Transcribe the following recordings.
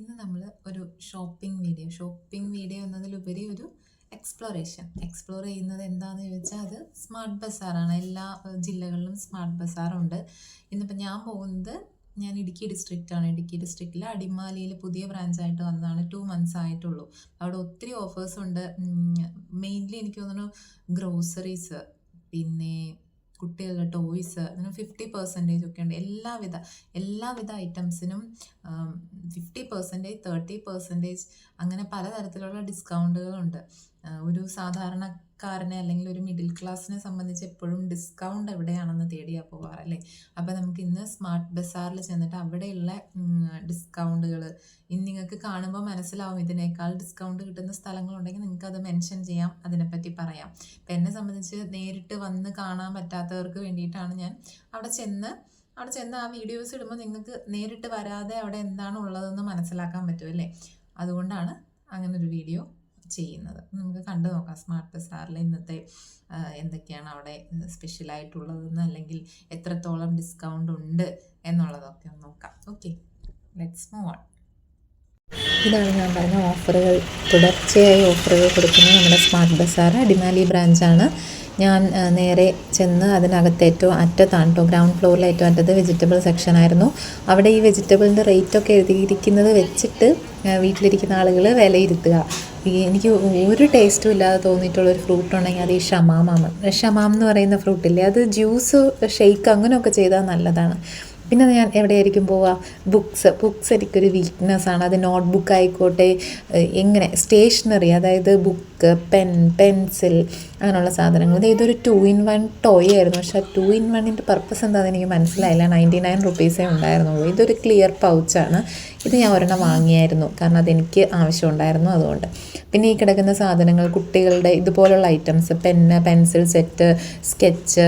ഇന്ന് നമ്മൾ ഒരു ഷോപ്പിംഗ് വീഡിയോ ഷോപ്പിംഗ് വീഡിയോ എന്നതിലുപരി ഒരു എക്സ്പ്ലോറേഷൻ എക്സ്പ്ലോർ ചെയ്യുന്നത് എന്താണെന്ന് ചോദിച്ചാൽ അത് സ്മാർട്ട് ബസാറാണ് എല്ലാ ജില്ലകളിലും സ്മാർട്ട് ബസാറുണ്ട് ഇന്നിപ്പോൾ ഞാൻ പോകുന്നത് ഞാൻ ഇടുക്കി ഡിസ്ട്രിക്റ്റാണ് ഇടുക്കി ഡിസ്ട്രിക്റ്റിൽ അടിമാലിയിൽ പുതിയ ബ്രാഞ്ചായിട്ട് വന്നതാണ്. ടു മന്ത്സ് ആയിട്ടുള്ളൂ. അവിടെ ഒത്തിരി ഓഫേഴ്സ് ഉണ്ട്. മെയിൻലി എനിക്ക് തോന്നുന്നു ഗ്രോസറീസ് പിന്നെ കുട്ടികളുടെ ടോയ്സ് അതിന് ഫിഫ്റ്റി പെർസെന്റേജ് ഒക്കെ ഉണ്ട്. എല്ലാവിധ എല്ലാവിധ ഐറ്റംസിനും ഫിഫ്റ്റി പെർസെന്റേജ് തേർട്ടി പെർസെന്റേജ് അങ്ങനെ പലതരത്തിലുള്ള ഡിസ്കൗണ്ടുകളുണ്ട് ഒരു സാധാരണക്കാരനെ അല്ലെങ്കിൽ ഒരു മിഡിൽ ക്ലാസ്സിനെ സംബന്ധിച്ച് എപ്പോഴും ഡിസ്കൗണ്ട് എവിടെയാണെന്ന് തേടിയാ പോകാറല്ലേ അപ്പോൾ നമുക്ക് ഇന്ന് സ്മാർട്ട് ബസാറിൽ ചെന്നിട്ട് അവിടെയുള്ള ഡിസ്കൗണ്ടുകൾ ഇനി നിങ്ങൾക്ക് കാണുമ്പോൾ മനസ്സിലാവും ഇതിനേക്കാൾ ഡിസ്കൗണ്ട് കിട്ടുന്ന സ്ഥലങ്ങളുണ്ടെങ്കിൽ നിങ്ങൾക്ക് അത് മെൻഷൻ ചെയ്യാം അതിനെപ്പറ്റി പറയാം. ഇപ്പം എന്നെ സംബന്ധിച്ച് നേരിട്ട് വന്ന് കാണാൻ പറ്റാത്തവർക്ക് വേണ്ടിയിട്ടാണ് ഞാൻ അവിടെ ചെന്ന് അവിടെ ചെന്ന് ആ വീഡിയോസ് ഇടുമ്പോൾ നിങ്ങൾക്ക് നേരിട്ട് വരാതെ അവിടെ എന്താണ് ഉള്ളതെന്ന് മനസ്സിലാക്കാൻ പറ്റുമല്ലേ അതുകൊണ്ടാണ് അങ്ങനൊരു വീഡിയോ ചെയ്യുന്നത്. നമുക്ക് കണ്ടു നോക്കാം. സ്മാർട്ട് ബസാറിൽ ഇന്നത്തെ എന്തൊക്കെയാണ് അവിടെ സ്പെഷ്യലായിട്ടുള്ളതെന്ന് അല്ലെങ്കിൽ എത്രത്തോളം ഡിസ്കൗണ്ട് ഉണ്ട് എന്നുള്ളതൊക്കെ നോക്കാം. ഓക്കെ. Let's move on. ഇതാണ് ഞാൻ പറഞ്ഞ ഓഫറുകൾ. തുടർച്ചയായി ഓഫറുകൾ കൊടുക്കുന്ന നമ്മുടെ സ്മാർട്ട് ബസാർ അടിമാലി ബ്രാഞ്ചാണ്. ഞാൻ നേരെ ചെന്ന് അതിനകത്ത് ഏറ്റവും അറ്റത്താണ് കേട്ടോ ഗ്രൗണ്ട് ഫ്ലോറിലെ ഏറ്റവും അറ്റത്ത് വെജിറ്റബിൾ സെക്ഷൻ ആയിരുന്നു. അവിടെ ഈ വെജിറ്റബിളിന്റെ റേറ്റൊക്കെ എഴുതിയിരിക്കുന്നത് വെച്ചിട്ട് വീട്ടിലിരിക്കുന്ന ആളുകൾ വിലയിരുത്തുക. എനിക്ക് ഒരു ടേസ്റ്റും ഇല്ലാതെ തോന്നിയിട്ടുള്ള ഒരു ഫ്രൂട്ട് ഉണ്ടെങ്കിൽ അത് ഈ ഷമാമാണ് ഷമാം എന്ന് പറയുന്ന ഫ്രൂട്ടില്ലേ അത് ജ്യൂസ് ഷെയ്ക്ക് അങ്ങനെയൊക്കെ ചെയ്താൽ നല്ലതാണ്. പിന്നെ ഞാൻ എവിടെയായിരിക്കും പോവുക? ബുക്സ് ബുക്സ് എനിക്കൊരു വീക്ക്നെസ് ആണ്. അത് നോട്ട് ബുക്ക് ആയിക്കോട്ടെ എങ്ങനെ സ്റ്റേഷനറി അതായത് ബുക്ക് പെൻ പെൻസിൽ അങ്ങനെയുള്ള സാധനങ്ങൾ. ഇത് ഇതൊരു ടു ഇൻ വൺ ടോയ് ആയിരുന്നു. പക്ഷെ ആ ടു ഇൻ വണ്ണിന്റെ പർപ്പസ് എന്താണെന്ന് എനിക്ക് മനസ്സിലായില്ല. നയന്റി നയൻ റുപ്പീസേ ഉണ്ടായിരുന്നുള്ളൂ. ഇതൊരു ക്ലിയർ പൗച്ചാണ് ഇത് ഞാൻ ഒരെണ്ണം വാങ്ങിയായിരുന്നു. കാരണം അതെനിക്ക് ആവശ്യമുണ്ടായിരുന്നു അതുകൊണ്ട്. പിന്നെ ഈ കിടക്കുന്ന സാധനങ്ങൾ കുട്ടികളുടെ ഇതുപോലുള്ള items pen pencil set sketch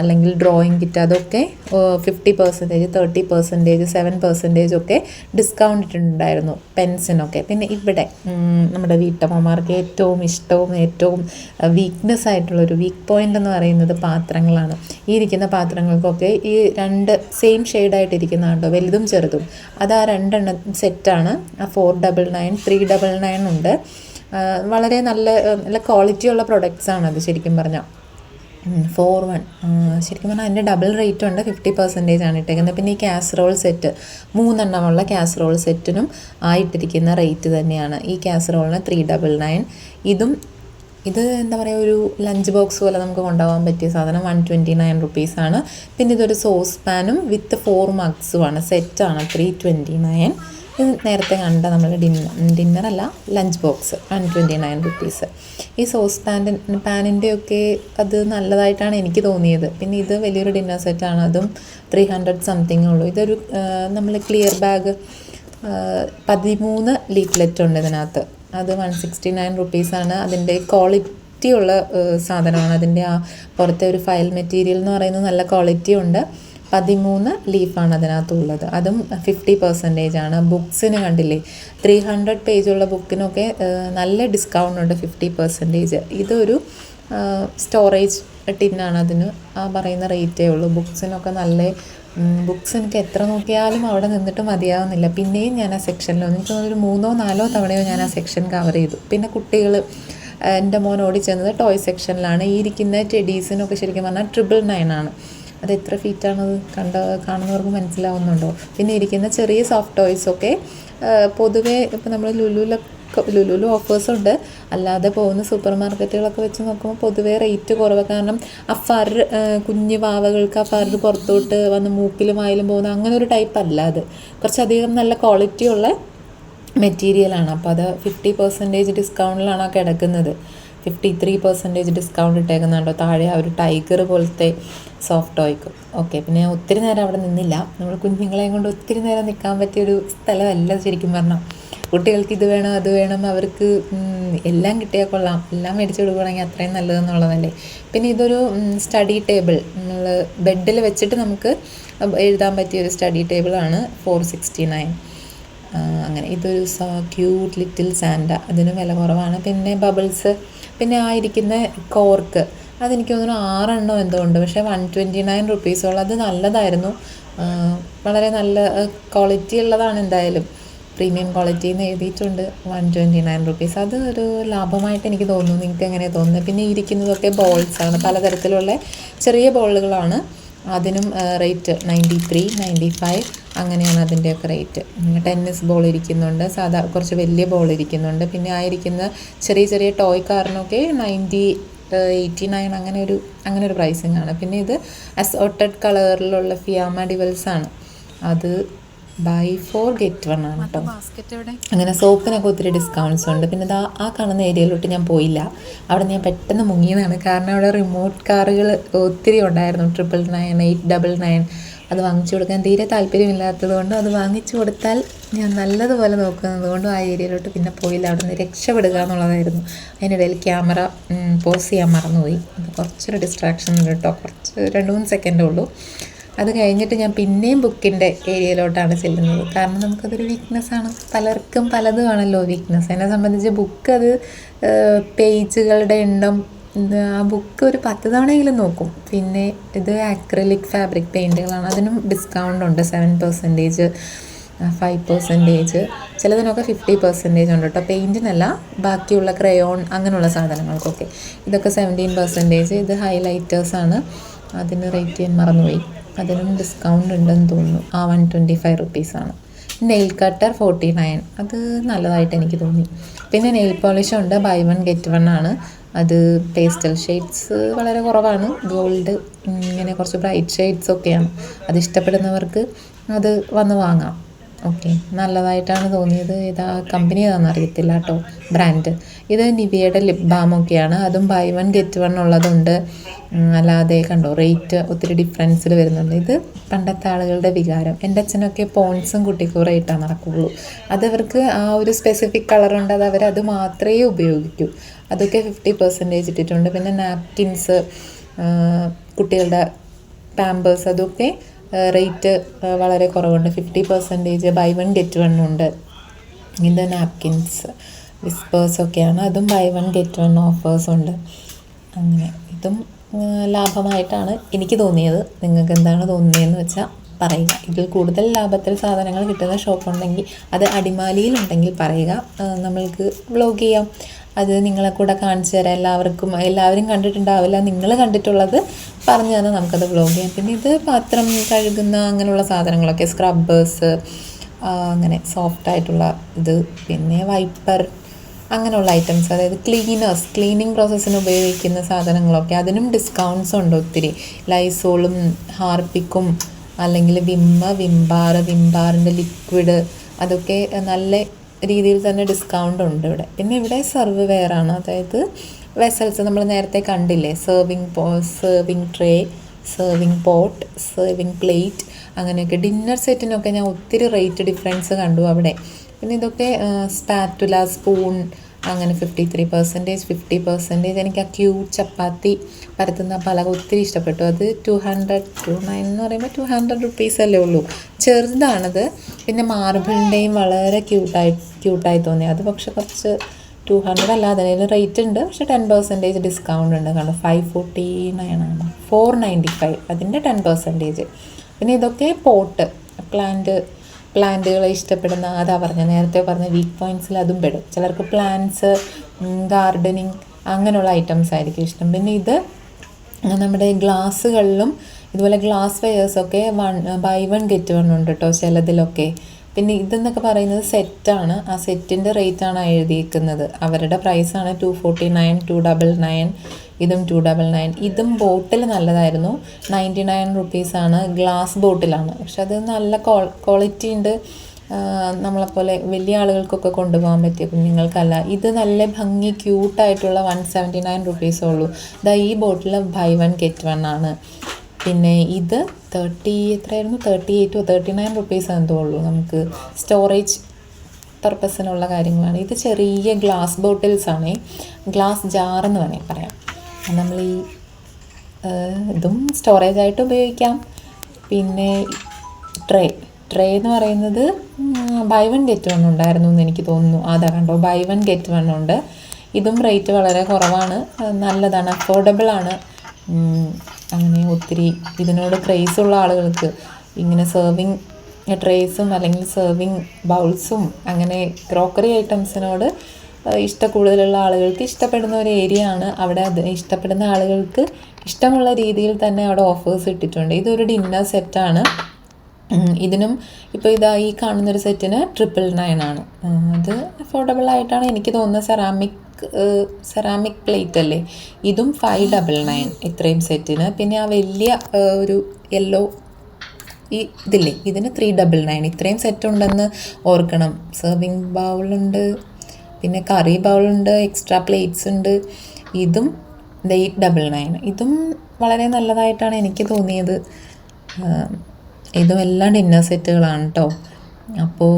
അല്ലെങ്കിൽ ഡ്രോയിങ് കിറ്റ് അതൊക്കെ fifty percentage thirty percentage seven percentage ഒക്കെ ഡിസ്കൗണ്ട് ഇട്ടിട്ടുണ്ടായിരുന്നു പെൻസിനൊക്കെ പിന്നെ ഇവിടെ നമ്മുടെ വീട്ടമ്മമാർക്ക് ഏറ്റവും ഇഷ്ടവും ഏറ്റവും വീക്ക്നെസ് ആയിട്ടുള്ള ഒരു വീക്ക് പോയിന്റ് എന്ന് പറയുന്നത് പാത്രങ്ങളാണ്. ഈ ഇരിക്കുന്ന പാത്രങ്ങൾക്കൊക്കെ ഈ രണ്ട് സെയിം ഷെയ്ഡായിട്ട് കേട്ടോ വലുതും ചെറുതും. അത് ആ രണ്ടെണ്ണം സെറ്റാണ് four double nine three double nine ഉണ്ട്. വളരെ നല്ല നല്ല നല്ല ക്വാളിറ്റിയുള്ള പ്രൊഡക്ട്സ് ആണ് അത് ശരിക്കും പറഞ്ഞാൽ ഫോർ വൺ ശരിക്കും പറഞ്ഞാൽ അതിന്റെ ഡബിൾ റേറ്റ് ഉണ്ട്. ഫിഫ്റ്റി പെർസെന്റേജ് ആണ് ഇട്ടേക്കുന്നത്. പിന്നെ ഈ കാസറോൾ സെറ്റ് മൂന്നെണ്ണമുള്ള കാസറോൾ സെറ്റിനും ആയിട്ടിരിക്കുന്ന റേറ്റ് തന്നെയാണ്. ഈ കാസറോളിന് ത്രീ ഡബിൾ നയൻ ഇതും ഇത് എന്താ പറയുക ഒരു ലഞ്ച് ബോക്സ് പോലെ നമുക്ക് കൊണ്ടുപോകാൻ പറ്റിയ സാധനം വൺ ട്വന്റി നയൻ റുപ്പീസാണ് പിന്നെ ഇതൊരു സോസ് പാനും വിത്ത് ഫോർ മഗ്സുമാണ് സെറ്റാണ് ത്രീ ട്വന്റി നയൻ ഇത് നേരത്തെ കണ്ട നമ്മൾ dinner ഡിന്നറല്ല lunch box one twenty nine rupees ഈ സോസ് പാന്റെ പാനിന്റെയൊക്കെ അത് നല്ലതായിട്ടാണ് എനിക്ക് തോന്നിയത്. പിന്നെ ഇത് വലിയൊരു ഡിന്നർ സെറ്റാണ് അതും ത്രീ ഹൺഡ്രഡ് സംതിങ് ഉള്ളൂ. ഇതൊരു നമ്മൾ ക്ലിയർ ബാഗ് പതിമൂന്ന് ലീഫ്ലെറ്റ് ഉണ്ട് ഇതിനകത്ത്. അത് വൺ സിക്സ്റ്റി നയൻ റുപ്പീസാണ് അതിന്റെ ക്വാളിറ്റി ഉള്ള സാധനമാണ്. അതിന്റെ ആ പുറത്തെ ഒരു ഫയൽ മെറ്റീരിയൽ എന്ന് പറയുന്നത് നല്ല ക്വാളിറ്റി ഉണ്ട്. പതിമൂന്ന് ലീഫാണ് അതിനകത്തുള്ളത്. അതും ഫിഫ്റ്റി പെർസെന്റേജ് ആണ്. ബുക്സിന് കണ്ടില്ലേ? ത്രീ ഹൺഡ്രഡ് പേജുള്ള ബുക്കിനൊക്കെ നല്ല ഡിസ്കൗണ്ട് ഉണ്ട് ഫിഫ്റ്റി പെർസെന്റേജ് ഇതൊരു സ്റ്റോറേജ് ടിന്നാണ് അതിന് ആ പറയുന്ന റേറ്റേ ഉള്ളൂ. ബുക്സിനൊക്കെ നല്ല ബുക്സ് എനിക്ക് എത്ര നോക്കിയാലും അവിടെ നിന്നിട്ട് മതിയാവുന്നില്ല. പിന്നെയും ഞാൻ ആ സെക്ഷനിൽ എനിക്ക് ഒരു മൂന്നോ നാലോ തവണയോ ഞാൻ ആ സെക്ഷൻ കവർ ചെയ്തു. പിന്നെ കുട്ടികൾ എന്റെ മോൻ ഓടി ചെന്നത് ടോയ് സെക്ഷനിലാണ് ഈ ഇരിക്കുന്ന ടെഡീസിനൊക്കെ ശരിക്കും പറഞ്ഞാൽ ട്രിപ്പിൾ നയൻ ആണ്. അത് എത്ര ഫീറ്റാണത് കണ്ട കാണുന്നവർക്ക് മനസ്സിലാവുന്നുണ്ടോ? പിന്നെ ഇരിക്കുന്ന ചെറിയ സോഫ്റ്റ് ടോയ്സൊക്കെ പൊതുവേ ഇപ്പം നമ്മൾ ലുലുലൊക്കെ ലുലുലു ഓഫേഴ്സ് ഉണ്ട്. അല്ലാതെ പോകുന്ന സൂപ്പർ മാർക്കറ്റുകളൊക്കെ വെച്ച് നോക്കുമ്പോൾ പൊതുവേ റേറ്റ് കുറവ്. കാരണം ആ ഫർ കുഞ്ഞു വാവകൾക്ക് ആ ഫർ പുറത്തോട്ട് വന്ന് മൂക്കിലും വായിലും പോകുന്ന അങ്ങനെ ഒരു ടൈപ്പ് അല്ല അത്. കുറച്ചധികം നല്ല ക്വാളിറ്റി ഉള്ള മെറ്റീരിയലാണ് അപ്പോൾ അത് ഫിഫ്റ്റി പെർസെന്റേജ് ഡിസ്കൗണ്ടിലാണ് ആ കിടക്കുന്നത്. ഫിഫ്റ്റി ത്രീ പെർസെന്റേജ് ഡിസ്കൗണ്ട് ഇട്ടേക്കുന്നുണ്ടോ. താഴെ ആ ഒരു ടൈഗർ പോലത്തെ സോഫ്റ്റ് ആയിക്കും ഓക്കെ പിന്നെ ഒത്തിരി നേരം അവിടെ നിന്നില്ല. നമ്മൾ കുഞ്ഞുങ്ങളെയും കൊണ്ട് ഒത്തിരി നേരം നിൽക്കാൻ പറ്റിയൊരു സ്ഥലമല്ല ശരിക്കും പറഞ്ഞാൽ കുട്ടികൾക്ക് ഇത് വേണം അത് വേണം അവർക്ക് എല്ലാം കിട്ടിയാൽ കൊള്ളാം. എല്ലാം മേടിച്ചു കൊടുക്കുകയാണെങ്കിൽ അത്രയും നല്ലതെന്നുള്ളതല്ലേ. പിന്നെ ഇതൊരു സ്റ്റഡി ടേബിൾ നമ്മൾ ബെഡിൽ വെച്ചിട്ട് നമുക്ക് എഴുതാൻ പറ്റിയ ഒരു സ്റ്റഡി ടേബിളാണ് ഫോർ സിക്സ്റ്റി നയൻ അങ്ങനെ. ഇതൊരു ക്യൂട്ട് ലിറ്റിൽ സാൻഡ അതിന് വില കുറവാണ്. പിന്നെ ബബിൾസ് പിന്നെ ആ ഇരിക്കുന്ന കോർക്ക് അതെനിക്ക് തോന്നുന്നു ആറെണ്ണം എന്തോ ഉണ്ട്. പക്ഷേ വൺ ട്വന്റി നയൻ റുപ്പീസോളം അത് നല്ലതായിരുന്നു. വളരെ നല്ല ക്വാളിറ്റി ഉള്ളതാണ് എന്തായാലും. പ്രീമിയം ക്വാളിറ്റി എന്ന് എഴുതിയിട്ടുണ്ട്. വൺ ട്വന്റി നയൻ റുപ്പീസ് അത് ഒരു ലാഭമായിട്ട് എനിക്ക് തോന്നുന്നു. നിങ്ങൾക്ക് എങ്ങനെ തോന്നുന്നു? പിന്നെ ഇരിക്കുന്നതൊക്കെ ബോൾസ് ആണ്. പലതരത്തിലുള്ള ചെറിയ ബോളുകളാണ്. അതിനും rate ninety three ninety five അങ്ങനെയാണ് അതിന്റെയൊക്കെ റേറ്റ് ടെന്നീസ് ബോൾ ഇരിക്കുന്നുണ്ട്. സാധാ കുറച്ച് വലിയ ബോൾ ഇരിക്കുന്നുണ്ട്. പിന്നെ ആയിരിക്കുന്ന ചെറിയ ചെറിയ ടോയ് കാറിനൊക്കെ നയന്റി എയ്റ്റി നയൻ അങ്ങനെ ഒരു അങ്ങനെ ഒരു പ്രൈസിങ് ആണ്. പിന്നെ ഇത് അസോട്ടഡ് കളറിലുള്ള ഫിയാമ ഡിവൽസ് ആണ്. അത് ബൈ ഫോർ ഗെറ്റ് വൺ ആണ് കേട്ടോ അങ്ങനെ സോപ്പിനൊക്കെ ഒത്തിരി ഡിസ്കൗണ്ട്സ് ഉണ്ട്. പിന്നെ ഇതാ ആ കാണുന്ന ഏരിയയിലോട്ട് ഞാൻ പോയില്ല. അവിടെ ഞാൻ പെട്ടെന്ന് മുങ്ങിയതാണ്. കാരണം അവിടെ റിമോട്ട് കാറുകൾ ഒത്തിരി ഉണ്ടായിരുന്നു. Triple nine eight double nine അത് വാങ്ങിച്ചു കൊടുക്കാൻ തീരെ താല്പര്യമില്ലാത്തത് കൊണ്ടും അത് വാങ്ങിച്ചു കൊടുത്താൽ ഞാൻ നല്ലതുപോലെ നോക്കുന്നത് കൊണ്ടും ആ ഏരിയയിലോട്ട് പിന്നെ പോയില്ല. അവിടെ നിന്ന് രക്ഷപ്പെടുക എന്നുള്ളതായിരുന്നു. അതിനിടയിൽ ക്യാമറ പോസ് ചെയ്യാൻ മറന്നുപോയി. അത് കുറച്ചൊരു ഡിസ്ട്രാക്ഷൻ ഉണ്ട് കേട്ടോ കുറച്ച് രണ്ട് മൂന്ന് സെക്കൻഡേ ഉള്ളൂ. അത് കഴിഞ്ഞിട്ട് ഞാൻ പിന്നെയും ബുക്കിന്റെ ഏരിയയിലോട്ടാണ് ചെല്ലുന്നത്. കാരണം നമുക്കതൊരു വീക്ക്നെസ്സാണ് പലർക്കും പലതുമാണല്ലോ വീക്ക്നെസ് എന്നെ സംബന്ധിച്ച് ബുക്ക് അത് പേജുകളുടെ എണ്ണം ആ ബുക്ക് ഒരു പത്ത് തവണയെങ്കിലും നോക്കും. പിന്നെ ഇത് ആക്രലിക് ഫാബ്രിക് പെയിന്റുകളാണ് അതിനും ഡിസ്കൗണ്ട് ഉണ്ട്. സെവൻ പെർസെന്റേജ് ഫൈവ് പെർസെന്റേജ് ചിലതിനൊക്കെ ഫിഫ്റ്റി പെർസെന്റേജ് ഉണ്ട് കേട്ടോ പെയിന്റിനല്ല ബാക്കിയുള്ള ക്രയോൺ അങ്ങനെയുള്ള സാധനങ്ങൾക്കൊക്കെ. ഇതൊക്കെ സെവന്റീൻ പെർസെന്റേജ് ഇത് ഹൈലൈറ്റേഴ്സാണ് അതിന് റേറ്റ് ചെയ്യാൻ മറന്നുപോയി. അതിനും ഡിസ്കൗണ്ട് ഉണ്ടെന്ന് തോന്നുന്നു. ആ വൺ ട്വന്റി ഫൈവ് റുപ്പീസാണ് നെയിൽ കട്ടർ ഫോർട്ടി നയൻ അത് നല്ലതായിട്ട് എനിക്ക് തോന്നി. പിന്നെ നെയിൽ പോളിഷ് ഉണ്ട്. ബൈ വൺ ഗെറ്റ് വൺ ആണ്. അത് പേസ്റ്റൽ ഷെയ്ഡ്സ് വളരെ കുറവാണ്. ഗോൾഡ് ഇങ്ങനെ കുറച്ച് ബ്രൈറ്റ് ഷെയ്ഡ്സ് ഒക്കെയാണ്. അത് ഇഷ്ടപ്പെടുന്നവർക്ക് അത് വന്ന് വാങ്ങാം. ഓക്കെ. നല്ലതായിട്ടാണ് തോന്നിയത്. ഇതാ കമ്പനി ഏതാണെന്ന് അറിയത്തില്ല കേട്ടോ. ബ്രാൻഡ് ഇത് നിവിയയുടെ ലിപ് ബാം ബാമൊക്കെയാണ് അതും ബൈ വൺ ഗെറ്റ് വൺ ഉള്ളതുണ്ട്. അല്ലാതെ കണ്ടോ റേറ്റ് ഒത്തിരി ഡിഫറൻസിൽ വരുന്നുണ്ട്. ഇത് പണ്ടത്തെ ആളുകളുടെ വികാരം. എന്റെ അച്ഛനൊക്കെ പോൺസും കുട്ടിക്കൂറായിട്ടാണ് നടക്കുകയുള്ളൂ അതവർക്ക് ആ ഒരു സ്പെസിഫിക് കളറുണ്ട് അത് അവരത് മാത്രമേ ഉപയോഗിക്കൂ. അതൊക്കെ ഫിഫ്റ്റി പെർസെന്റേജ് ഇട്ടിട്ടുണ്ട്. പിന്നെ നാപ്കിൻസ് കുട്ടികളുടെ പാമ്പേഴ്സ് അതൊക്കെ റേറ്റ് വളരെ കുറവുണ്ട്. Fifty percentage buy one get one ഉണ്ട്. ഇത് നാപ്കിൻസ് വിസ്പേഴ്സ് ഒക്കെയാണ്. അതും buy one get one offers ഉണ്ട്. അങ്ങനെ. ഇതും ലാഭമായിട്ടാണ് എനിക്ക് തോന്നിയത്. നിങ്ങൾക്ക് എന്താണ് തോന്നിയതെന്ന് വെച്ചാൽ പറയുക. ഇതിൽ കൂടുതൽ ലാഭത്തിൽ സാധനങ്ങൾ കിട്ടുന്ന ഷോപ്പ് ഉണ്ടെങ്കിൽ അത് അടിമാലിയിലുണ്ടെങ്കിൽ പറയുക. നമ്മൾക്ക് വ്ലോഗ് ചെയ്യാം. അത് നിങ്ങളെ കൂടെ കാണിച്ചു തരാം. എല്ലാവർക്കും എല്ലാവരും കണ്ടിട്ടുണ്ടാവില്ല. നിങ്ങൾ കണ്ടിട്ടുള്ളത് പറഞ്ഞു തന്നെ നമുക്കത് വ്ലോഗ് ചെയ്യാം. പിന്നെ ഇത് പാത്രം കഴുകുന്ന അങ്ങനെയുള്ള സാധനങ്ങളൊക്കെ സ്ക്രബ്ബേഴ്സ് അങ്ങനെ സോഫ്റ്റ് ആയിട്ടുള്ള ഇത് പിന്നെ വൈപ്പർ അങ്ങനെയുള്ള ഐറ്റംസ് അതായത് ക്ലീനേഴ്സ് ക്ലീനിങ് പ്രോസസ്സിന് ഉപയോഗിക്കുന്ന സാധനങ്ങളൊക്കെ. അതിനും ഡിസ്കൗണ്ട്സ് ഉണ്ട് ഒത്തിരി. ലൈസോളും ഹാർപ്പിക്കും അല്ലെങ്കിൽ വിമ്മ വിംബാർ വിംബാറിന്റെ ലിക്വിഡ് അതൊക്കെ നല്ല രീതിയിൽ തന്നെ ഡിസ്കൗണ്ട് ഉണ്ട് ഇവിടെ. പിന്നെ ഇവിടെ സെർവ് വെയറാണ് അതായത് വെസൽസ് നമ്മൾ നേരത്തെ കണ്ടില്ലേ? സെർവിങ് പോ serving tray serving pot serving plate അങ്ങനെയൊക്കെ. ഡിന്നർ സെറ്റിനൊക്കെ ഞാൻ ഒത്തിരി റേറ്റ് ഡിഫറൻസ് കണ്ടു അവിടെ. പിന്നെ ഇതൊക്കെ സ്പാറ്റുല സ്പൂൺ അങ്ങനെ fifty three percentage fifty percentage എനിക്ക് ആ ക്യൂ ചപ്പാത്തി പരത്തുന്ന പലക ഒത്തിരി ഇഷ്ടപ്പെട്ടു. അത് ടു ഹൺഡ്രഡ് ടു നയൻ എന്ന് പറയുമ്പോൾ ടു ഹൺഡ്രഡ് റുപ്പീസ് അല്ലേ ഉള്ളൂ. ചെറുതാണത്. പിന്നെ മാർബിളിന്റെയും വളരെ ക്യൂട്ടായി ക്യൂട്ടായി തോന്നി. അത് പക്ഷെ കുറച്ച് ടു ഹൺഡ്രഡ് അല്ല അതിന് റേറ്റ് ഉണ്ട്. പക്ഷെ ടെൻ പെർസെന്റേജ് ഡിസ്കൗണ്ട് ഉണ്ട്. കാരണം ഫൈവ് ഫോർട്ടി നയൻ ആണ്. ഫോർ നയന്റി ഫൈവ് അതിന്റെ ടെൻ പെർസെന്റേജ് പിന്നെ ഇതൊക്കെ പോട്ട് പ്ലാന്റ് പ്ലാന്റുകളെ ഇഷ്ടപ്പെടുന്ന അതാ പറഞ്ഞ നേരത്തെ പറഞ്ഞ വീക്ക് പോയിന്റ്സിൽ അതും പെടും. ചിലർക്ക് പ്ലാന്റ്സ് ഗാർഡനിങ് അങ്ങനെയുള്ള ഐറ്റംസ് ആയിരിക്കും ഇഷ്ടം. പിന്നെ ഇത് നമ്മുടെ ഗ്ലാസ്സുകളിലും ഇതുപോലെ glass വെയേഴ്സൊക്കെ one by one get one ഉണ്ട് കേട്ടോ ചിലതിലൊക്കെ. പിന്നെ ഇതെന്നൊക്കെ പറയുന്നത് സെറ്റാണ് ആ സെറ്റിന്റെ റേറ്റാണ് എഴുതിയിരിക്കുന്നത് അവരുടെ പ്രൈസാണ് two forty nine two double nine ഇതും ടു ഡബിൾ നയൻ ഇതും ബോട്ടിൽ നല്ലതായിരുന്നു. നയന്റി നയൻ റുപ്പീസാണ് ഗ്ലാസ് ബോട്ടിലാണ് പക്ഷെ അത് നല്ല ക്വാളിറ്റി ഉണ്ട്. നമ്മളെപ്പോലെ വലിയ ആളുകൾക്കൊക്കെ കൊണ്ടുപോകാൻ പറ്റിയ കുഞ്ഞുങ്ങൾക്കല്ല. ഇത് നല്ല ഭംഗി ക്യൂട്ടായിട്ടുള്ള വൺ സെവന്റി നയൻ റുപ്പീസേ ഉള്ളൂ. ദാ ഈ bottle by one get one ആണ്. പിന്നെ ഇത് തേർട്ടി എത്രയായിരുന്നു? തേർട്ടി എയ്റ്റോ തേർട്ടി നയൻ റുപ്പീസ് എന്തോ ഉള്ളൂ നമുക്ക് സ്റ്റോറേജ് പർപ്പസിനുള്ള കാര്യങ്ങളാണ്. ഇത് ചെറിയ ഗ്ലാസ് ബോട്ടിൽസ് ആണ്. ഗ്ലാസ് ജാർ എന്ന് വേണമെങ്കിൽ പറയാം. നമ്മൾ ഈ ഇതും സ്റ്റോറേജ് ആയിട്ട് ഉപയോഗിക്കാം. പിന്നെ ട്രേ ട്രേ എന്ന് പറയുന്നത് ബൈ വൺ ഗെറ്റ് വൺ ഉണ്ടായിരുന്നു എന്ന് എനിക്ക് തോന്നുന്നു. അതാ കണ്ടോ ബൈ വൺ ഗെറ്റ് വൺ ഉണ്ട്. ഇതും റേറ്റ് വളരെ കുറവാണ്. നല്ലതാണ് അഫോർഡബിൾ ആണ്. അങ്ങനെ ഒത്തിരി ഇതിനോട് ക്രേസ് ഉള്ള ആളുകൾക്ക്. ഇങ്ങനെ സെർവിങ് ട്രേസും അല്ലെങ്കിൽ സെർവിങ് ബൗൾസും അങ്ങനെ ക്രോക്കറി ഐറ്റംസിനോട് ഇഷ്ട കൂടുതലുള്ള ആളുകൾക്ക് ഇഷ്ടപ്പെടുന്ന ഒരു ഏരിയ ആണ്. അവിടെ ഇഷ്ടപ്പെടുന്ന ആളുകൾക്ക് ഇഷ്ടമുള്ള രീതിയിൽ തന്നെ അവിടെ ഓഫേഴ്സ് ഇട്ടിട്ടുണ്ട്. ഇതൊരു ഡിന്നർ സെറ്റാണ് ഇതിനും ഇപ്പോൾ ഇതാ ഈ കാണുന്നൊരു സെറ്റിന് ട്രിപ്പിൾ നയൻ ആണ്. അത് അഫോർഡബിൾ ആയിട്ടാണ് എനിക്ക് തോന്നുന്നത്. സെറാമിക് സെറാമിക് പ്ലേറ്റ് അല്ലേ? ഇതും ഫൈവ് ഡബിൾ നയൻ ഇത്രയും സെറ്റിന്. പിന്നെ ആ വലിയ ഒരു യെല്ലോ ഈ ഇതില്ലേ? ഇതിന് ത്രീ ഡബിൾ നയൻ ഇത്രയും സെറ്റ് ഉണ്ടെന്ന് ഓർക്കണം. സെർവിങ് ബൗളുണ്ട് പിന്നെ കറി ബൗളുണ്ട് എക്സ്ട്രാ പ്ലേറ്റ്സ് ഉണ്ട്. ഇതും എയ്റ്റ് ഡബിൾ നയൻ ഇതും വളരെ നല്ലതായിട്ടാണ് എനിക്ക് തോന്നിയത്. ഇതും എല്ലാം ഡിന്നർ സെറ്റുകളാണ് കേട്ടോ അപ്പോൾ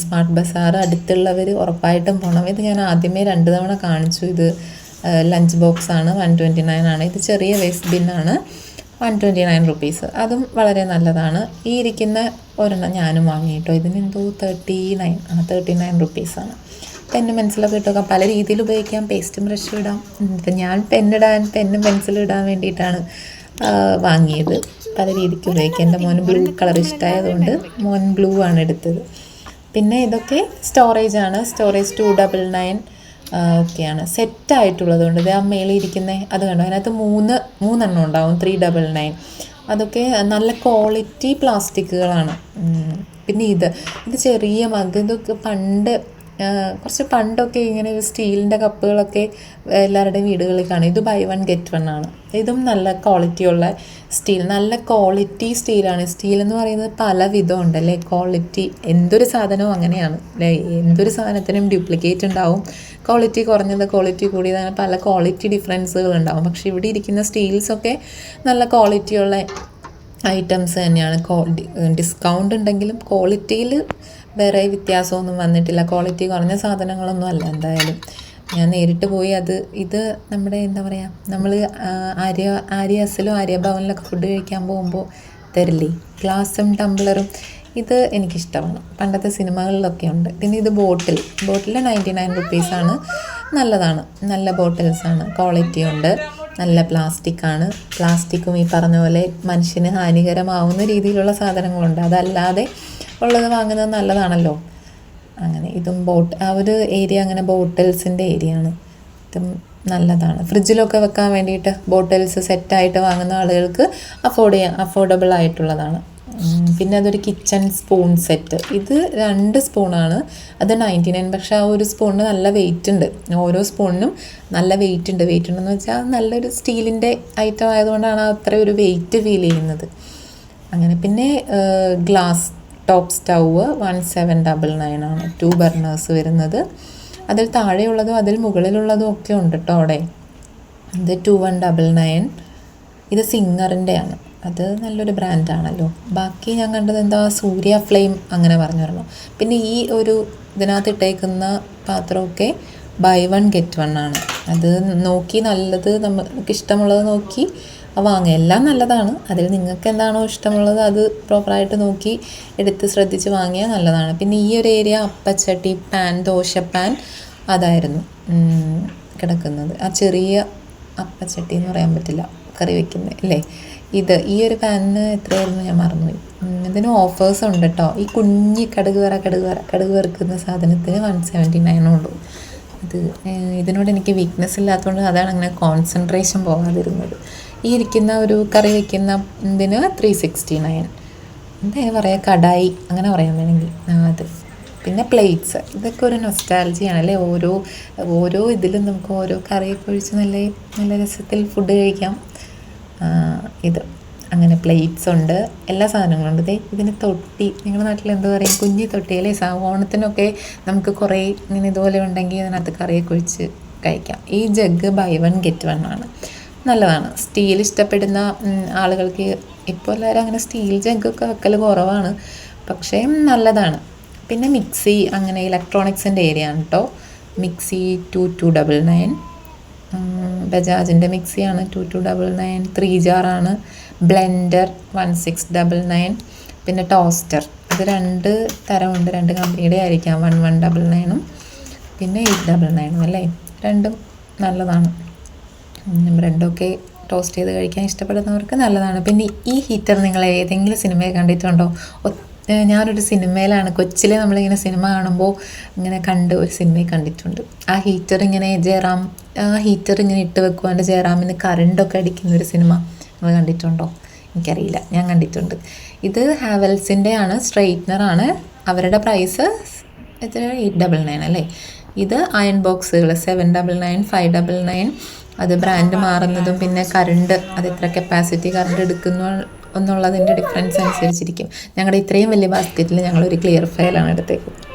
സ്മാർട്ട് ബസാർ അടുത്തുള്ളവർ ഉറപ്പായിട്ടും പോകണം ഇത് ഞാൻ ആദ്യമേ രണ്ട് തവണ കാണിച്ചു. ഇത് ലഞ്ച് ബോക്സ് ആണ് വൺ ട്വന്റി നയൻ ആണ്. ഇത് ചെറിയ വേസ്റ്റ് ബിന്നാണ് വൺ ട്വന്റി നയൻ റുപ്പീസ് അതും വളരെ നല്ലതാണ്. ഈ ഇരിക്കുന്ന ഒരെണ്ണം ഞാനും വാങ്ങി കേട്ടോ ഇതിന് എന്തോ തേർട്ടി നയൻ ആ തേർട്ടി നയൻ റുപ്പീസാണ് പെന്ന് പെൻസിലൊക്കെ ഇട്ടേക്കാം പല രീതിയിൽ ഉപയോഗിക്കാം. പേസ്റ്റും ബ്രഷും ഇടാം. ഇപ്പം ഞാൻ പെന്നിടാൻ പെന്നും പെൻസിലും ഇടാൻ വേണ്ടിയിട്ടാണ് വാങ്ങിയത്. പല രീതിക്ക് ഉപയോഗിക്കാം. എന്റെ മോന് ബ്ലൂ കളർ ഇഷ്ടമായതുകൊണ്ട് മോൻ ബ്ലൂ ആണ് എടുത്തത്. പിന്നെ ഇതൊക്കെ സ്റ്റോറേജ് ആണ്. സ്റ്റോറേജ് ടു ഡബിൾ നയൻ ഒക്കെയാണ്. സെറ്റായിട്ടുള്ളത് കൊണ്ട് ഇത് ആ മേളിൽ ഇരിക്കുന്ന അത് കണ്ടു? അതിനകത്ത് മൂന്ന് മൂന്നെണ്ണം ഉണ്ടാവും. ത്രീ ഡബിൾ നയൻ അതൊക്കെ നല്ല ക്വാളിറ്റി പ്ലാസ്റ്റിക്കുകളാണ് പിന്നെ ഇത് ഇത് ചെറിയ മഗ് ഇതൊക്കെ പണ്ട് കുറച്ച് പണ്ടൊക്കെ ഇങ്ങനെ സ്റ്റീലിന്റെ കപ്പുകളൊക്കെ എല്ലാവരുടെയും വീടുകളിൽ കാണും. ഇത് ബൈ വൺ ഗെറ്റ് വൺ ആണ്. ഇതും നല്ല ക്വാളിറ്റിയുള്ള സ്റ്റീൽ നല്ല ക്വാളിറ്റി സ്റ്റീലാണ് സ്റ്റീൽ എന്ന് പറയുന്നത് പല വിധം ഉണ്ടല്ലേ ക്വാളിറ്റി എന്തൊരു സാധനവും അങ്ങനെയാണ്. അല്ലേ? എന്തൊരു സാധനത്തിനും ഡ്യൂപ്ലിക്കേറ്റ് ഉണ്ടാവും. ക്വാളിറ്റി കുറഞ്ഞത് ക്വാളിറ്റി കൂടിയത് അങ്ങനെ പല ക്വാളിറ്റി ഡിഫറൻസുകൾ ഉണ്ടാവും. പക്ഷേ ഇവിടെ ഇരിക്കുന്ന സ്റ്റീൽസൊക്കെ നല്ല ക്വാളിറ്റിയുള്ള ഐറ്റംസ് തന്നെയാണ്. ഡിസ്കൗണ്ട് ഉണ്ടെങ്കിലും ക്വാളിറ്റിയിൽ വേറെ വ്യത്യാസമൊന്നും വന്നിട്ടില്ല. ക്വാളിറ്റി കുറഞ്ഞ സാധനങ്ങളൊന്നും അല്ല എന്തായാലും. ഞാൻ നേരിട്ട് പോയി അത് ഇത് നമ്മുടെ എന്താ പറയുക നമ്മൾ ആര്യ ആര്യാസിലും ആര്യഭവനിലൊക്കെ ഫുഡ് കഴിക്കാൻ പോകുമ്പോൾ തരില്ലേ? ഗ്ലാസും ടംബ്ലറും ഇത് എനിക്കിഷ്ടമാണ്. പണ്ടത്തെ സിനിമകളിലൊക്കെ ഉണ്ട്. പിന്നെ ഇത് ബോട്ടിൽ ബോട്ടിൽ നയന്റി നയൻ റുപ്പീസാണ് നല്ലതാണ്. നല്ല ബോട്ടിൽസാണ് ക്വാളിറ്റി ഉണ്ട്. നല്ല പ്ലാസ്റ്റിക് ആണ് പ്ലാസ്റ്റിക്കും ഈ പറഞ്ഞ പോലെ മനുഷ്യന് ഹാനികരമാവുന്ന രീതിയിലുള്ള സാധനങ്ങളുണ്ട്. അതല്ലാതെ ഉള്ളത് വാങ്ങുന്നത് നല്ലതാണല്ലോ. അങ്ങനെ ഇതും ബോട്ട് ആ ഒരു ഏരിയ അങ്ങനെ ബോട്ടിൽസിന്റെ ഏരിയ ആണ് ഇതും നല്ലതാണ്. ഫ്രിഡ്ജിലൊക്കെ വെക്കാൻ വേണ്ടിയിട്ട് ബോട്ടിൽസ് സെറ്റായിട്ട് വാങ്ങുന്ന ആളുകൾക്ക് അഫോർഡ് ചെയ്യാൻ അഫോർഡബിൾ ആയിട്ടുള്ളതാണ് പിന്നെ അതൊരു കിച്ചൺ സ്പൂൺ സെറ്റ് ഇത് രണ്ട് സ്പൂണാണ് അത് നയന്റി നയൻ പക്ഷേ ആ ഒരു സ്പൂണിന് നല്ല വെയിറ്റ് ഉണ്ട്. ഓരോ സ്പൂണിനും നല്ല വെയിറ്റ് ഉണ്ട്. വെയിറ്റ് ഉണ്ടെന്ന് വെച്ചാൽ നല്ലൊരു സ്റ്റീലിന്റെ ഐറ്റം ആയതുകൊണ്ടാണ് അത്ര ഒരു വെയിറ്റ് ഫീൽ ചെയ്യുന്നത്. അങ്ങനെ പിന്നെ glass top stove one seven double nine ആണ്. ടു ബർണേഴ്സ് വരുന്നത്. അതിൽ താഴെയുള്ളതും അതിൽ മുകളിലുള്ളതും ഒക്കെ ഉണ്ട് കേട്ടോ അവിടെ. ഇത് ടു വൺ ഡബിൾ നയൻ ഇത് സിംഗറിന്റെ ആണ്. അത് നല്ലൊരു ബ്രാൻഡാണല്ലോ ബാക്കി ഞാൻ കണ്ടത് എന്താ സൂര്യ ഫ്ലെയിം അങ്ങനെ പറഞ്ഞു വരണം പിന്നെ ഈ ഒരു ഇതിനകത്ത് ഇട്ടേക്കുന്ന പാത്രമൊക്കെ ബൈ വൺ ഗെറ്റ് വൺ ആണ്. അത് നോക്കി നല്ലത് നമുക്ക് ഇഷ്ടമുള്ളത് നോക്കി വാങ്ങുക. എല്ലാം നല്ലതാണ്. അതിൽ നിങ്ങൾക്ക് എന്താണോ ഇഷ്ടമുള്ളത് അത് പ്രോപ്പറായിട്ട് നോക്കി എടുത്ത് ശ്രദ്ധിച്ച് വാങ്ങിയാൽ നല്ലതാണ്. പിന്നെ ഈ ഒരു ഏരിയ അപ്പച്ചട്ടി പാൻ ദോശ പാൻ അതായിരുന്നു കിടക്കുന്നത്. ആ ചെറിയ അപ്പച്ചട്ടി എന്ന് പറയാൻ പറ്റില്ല. കറി വയ്ക്കുന്നത് അല്ലേ? ഇത് ഈ ഒരു പാനിന് എത്രയായിരുന്നു ഞാൻ മറന്നുപോയി. ഇതിന് ഓഫേഴ്സ് ഉണ്ട് കേട്ടോ ഈ കുഞ്ഞി കടുക് വറ കടുക് വറ കടുക് വറുക്കുന്ന സാധനത്തിന് വൺ സെവന്റി നയനുള്ളൂ ഇത് ഇതിനോട് എനിക്ക് വീക്ക്നെസ് ഇല്ലാത്തതുകൊണ്ട് അതാണ് അങ്ങനെ കോൺസെൻട്രേഷൻ പോകാതിരുന്നത്. ഈ ഇരിക്കുന്ന ഒരു കറി വയ്ക്കുന്ന ഇതിന് ത്രീ സിക്സ്റ്റി നയൻ എന്താ പറയുക കടായി അങ്ങനെ പറയാൻ വേണമെങ്കിൽ. അത്. പിന്നെ പ്ലേറ്റ്സ് ഇതൊക്കെ ഒരു നൊസ്റ്റാലജിയാണ് അല്ലേ? ഓരോ ഓരോ ഇതിലും നമുക്ക് ഓരോ കറിയൊക്കെ ഒഴിച്ച് നല്ല നല്ല രസത്തിൽ ഫുഡ് കഴിക്കാം. ഇത്. അങ്ങനെ പ്ലേറ്റ്സ് ഉണ്ട്. എല്ലാ സാധനങ്ങളും ഉണ്ട്. ദേ ഇതിന് തൊട്ടി. നിങ്ങളുടെ നാട്ടിൽ എന്താ പറയുക കുഞ്ഞി തൊട്ടി അല്ലേ? ഓണത്തിനൊക്കെ നമുക്ക് കുറേ ഇങ്ങനെ ഇതുപോലെ ഉണ്ടെങ്കിൽ അതിനകത്ത് കറിയൊക്കെ ഒഴിച്ച് കഴിക്കാം. ഈ jug by one get one ആണ്. നല്ലതാണ്. സ്റ്റീൽ ഇഷ്ടപ്പെടുന്ന ആളുകൾക്ക് ഇപ്പോൾ എല്ലാവരും അങ്ങനെ സ്റ്റീൽ ജഗ്ഗൊക്കെ വെക്കൽ കുറവാണ്. പക്ഷേ നല്ലതാണ്. പിന്നെ മിക്സി അങ്ങനെ ഇലക്ട്രോണിക്സിന്റെ ഏരിയ ആണ് കേട്ടോ mixie two two double nine ബജാജിന്റെ മിക്സിയാണ് two two double nine three ജാറാണ് blender one six double nine പിന്നെ ടോസ്റ്റർ. ഇത് രണ്ട് തരമുണ്ട് രണ്ട് കമ്പനിയുടെ ആയിരിക്കാം വൺ വൺ ഡബിൾ നയനും പിന്നെ എയ്റ്റ് ഡബിൾ നയനും അല്ലേ? രണ്ടും നല്ലതാണ്. ബ്രെഡൊക്കെ ടോസ്റ്റ് ചെയ്ത് കഴിക്കാൻ ഇഷ്ടപ്പെടുന്നവർക്ക് നല്ലതാണ്. പിന്നെ ഈ ഹീറ്റർ നിങ്ങൾ ഏതെങ്കിലും സിനിമയെ കണ്ടിട്ടുണ്ടോ? ഞാനൊരു സിനിമയിലാണ്. കൊച്ചിലെ നമ്മളിങ്ങനെ സിനിമ കാണുമ്പോൾ ഇങ്ങനെ കണ്ട് ഒരു സിനിമയിൽ കണ്ടിട്ടുണ്ട്. ആ ഹീറ്റർ ഇങ്ങനെ ജയറാം ആ ഹീറ്റർ ഇങ്ങനെ ഇട്ട് വെക്കുവാണ്ട് ജയറാമിന് കറണ്ടൊക്കെ അടിക്കുന്ന ഒരു സിനിമ നിങ്ങൾ കണ്ടിട്ടുണ്ടോ? എനിക്കറിയില്ല. ഞാൻ കണ്ടിട്ടുണ്ട്. ഇത് ഹാവൽസിന്റെ ആണ് സ്ട്രെയിറ്റ്നറാണ്. അവരുടെ പ്രൈസ് എത്ര? എയ്റ്റ് ഡബിൾ നയൻ അല്ലേ? ഇത് അയൺ ബോക്സുകൾ seven double nine five double nine അത് ബ്രാൻഡ് മാറുന്നതും പിന്നെ കറണ്ട് അത് എത്ര കപ്പാസിറ്റി കറണ്ട് എടുക്കുന്നു എന്നുള്ളതിന്റെ ഡിഫറൻസ് അനുസരിച്ചിരിക്കും. ഞങ്ങളുടെ ഇത്രയും വലിയ ബാസ്ക്കറ്റിൽ ഞങ്ങളൊരു ക്ലിയർ ഫയലാണ് എടുത്തേക്കും